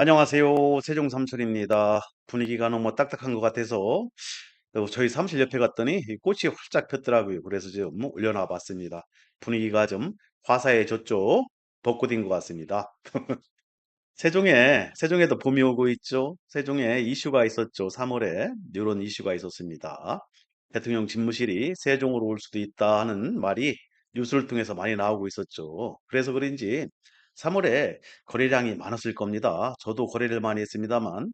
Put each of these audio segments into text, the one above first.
안녕하세요. 세종 삼촌입니다. 분위기가 너무 딱딱한 것 같아서 어, 저희 사무실 옆에 갔더니 이 꽃이 활짝 폈더라고요. 그래서 좀 올려놔 봤습니다. 분위기가 좀 화사해졌죠? 벚꽃인 것 같습니다. 세종에, 세종에도 봄이 오고 있죠? 세종에 이슈가 있었죠. 3월에 이런 이슈가 있었습니다. 대통령 집무실이 세종으로 올 수도 있다 하는 말이 뉴스를 통해서 많이 나오고 있었죠. 그래서 그런지 3월에 거래량이 많았을 겁니다. 저도 거래를 많이 했습니다만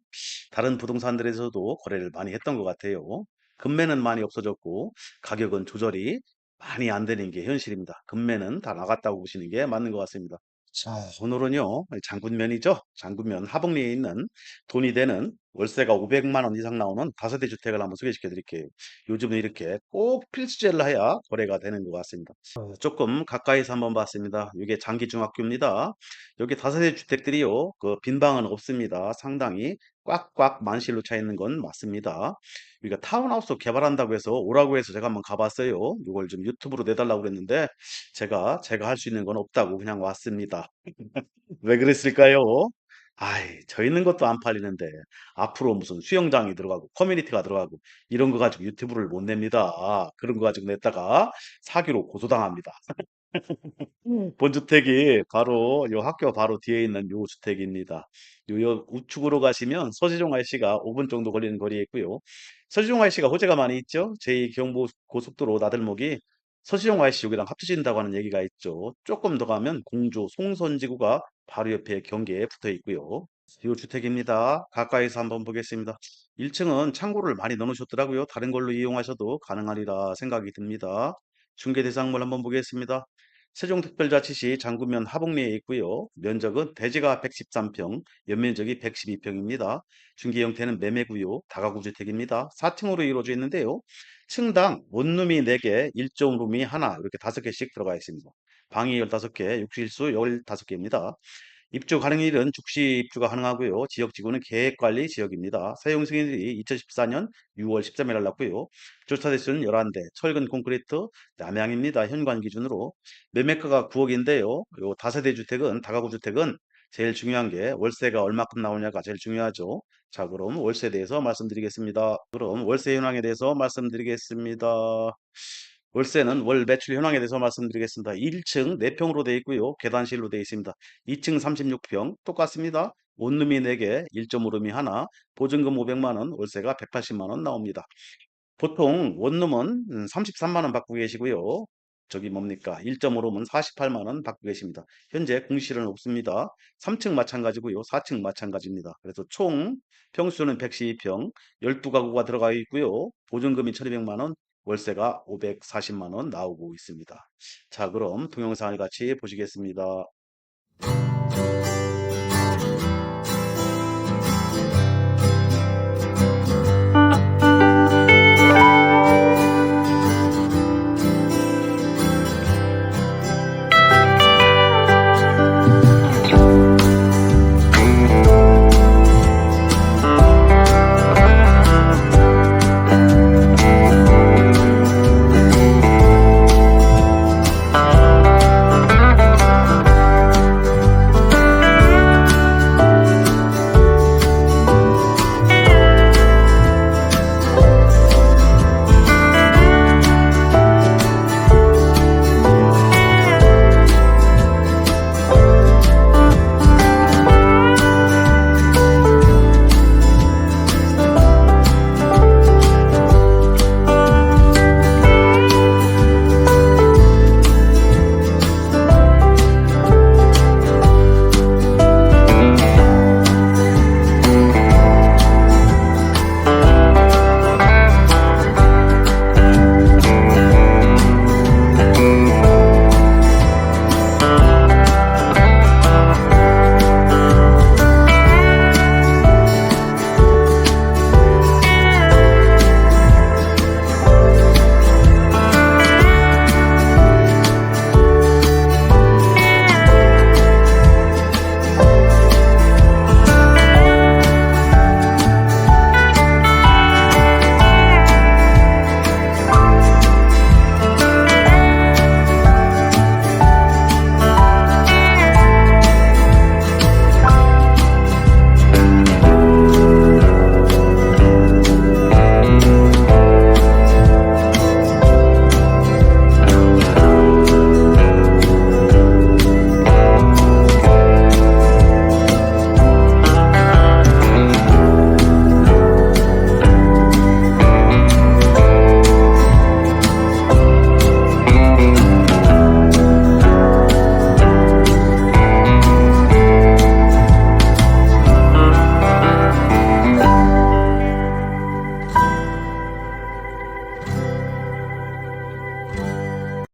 다른 부동산들에서도 거래를 많이 했던 것 같아요. 금매는 많이 없어졌고 가격은 조절이 많이 안 되는 게 현실입니다. 금매는 다 나갔다고 보시는 게 맞는 것 같습니다. 자, 오늘은요, 장군면이죠. 장군면 하북리에 있는 돈이 되는 월세가 500만 원 이상 나오는 다세대 주택을 한번 소개시켜 드릴게요. 요즘은 이렇게 꼭 필수제를 해야 거래가 되는 것 같습니다. 어, 조금 가까이서 한번 봤습니다. 이게 장기 중학교입니다. 여기 다세대 주택들이요, 그 빈방은 없습니다. 상당히 꽉꽉 만실로 차 있는 건 맞습니다. 우리가 타운하우스 개발한다고 해서 오라고 해서 제가 한번 가봤어요. 이걸 좀 유튜브로 내달라고 그랬는데 제가 제가 할 수 있는 건 없다고 그냥 왔습니다. 왜 그랬을까요? 아이, 저 있는 것도 안 팔리는데 앞으로 무슨 수영장이 들어가고 커뮤니티가 들어가고 이런 거 가지고 유튜브를 못 냅니다. 그런 거 가지고 냈다가 사기로 고소당합니다. 음. 본주택이 바로 요 학교 바로 뒤에 있는 요 주택입니다. 요, 요 우측으로 가시면 서지종 IC가 5분 정도 걸리는 거리에 있고요. 서지종 IC가 호재가 많이 있죠. 제2경부 고속도로 나들목이 서지종 IC 여기랑 합쳐진다고 하는 얘기가 있죠. 조금 더 가면 공주 송선지구가 바로 옆에 경계에 붙어 있고요. 요 주택입니다. 가까이서 한번 보겠습니다. 1층은 창고를 많이 넣어놓으셨더라고요. 다른 걸로 이용하셔도 가능하리라 생각이 듭니다. 중개 대상물 한번 보겠습니다. 세종특별자치시 장구면 하북리에 있고요. 면적은 대지가 113평, 연면적이 112평입니다. 중개 형태는 매매구요, 다가구 주택입니다. 4층으로 이루어져 있는데요. 층당 원룸이 4개, 1.룸이 하나, 이렇게 5개씩 들어가 있습니다. 방이 15개, 욕실수 15개입니다. 입주 가능일은 즉시 입주가 가능하고요. 지역 지구는 계획관리 지역입니다. 사용 승인일이 2014년 6월 13일 날 났고요. 주차 대수는 11대, 철근 콘크리트, 남양입니다. 현관 기준으로. 매매가가 9억인데요. 요 다세대 주택은, 다가구 주택은 제일 중요한 게 월세가 얼마큼 나오냐가 제일 중요하죠. 자, 그럼 월세에 대해서 말씀드리겠습니다. 그럼 월세 현황에 대해서 말씀드리겠습니다. 월세는 월 매출 현황에 대해서 말씀드리겠습니다. 1층 4평으로 되어 있고요. 계단실로 되어 있습니다. 2층 36평 똑같습니다. 원룸이 4개, 1.5룸이 하나, 보증금 500만 원, 월세가 180만 원 나옵니다. 보통 원룸은 33만 원 받고 계시고요. 저기 뭡니까? 1.5룸은 48만 원 받고 계십니다. 현재 공실은 없습니다. 3층 마찬가지고요. 4층 마찬가지입니다. 그래서 총 평수는 112평, 12가구가 들어가 있고요. 보증금이 1,200만 원, 월세가 540만원 나오고 있습니다. 자 그럼 동영상을 같이 보시겠습니다.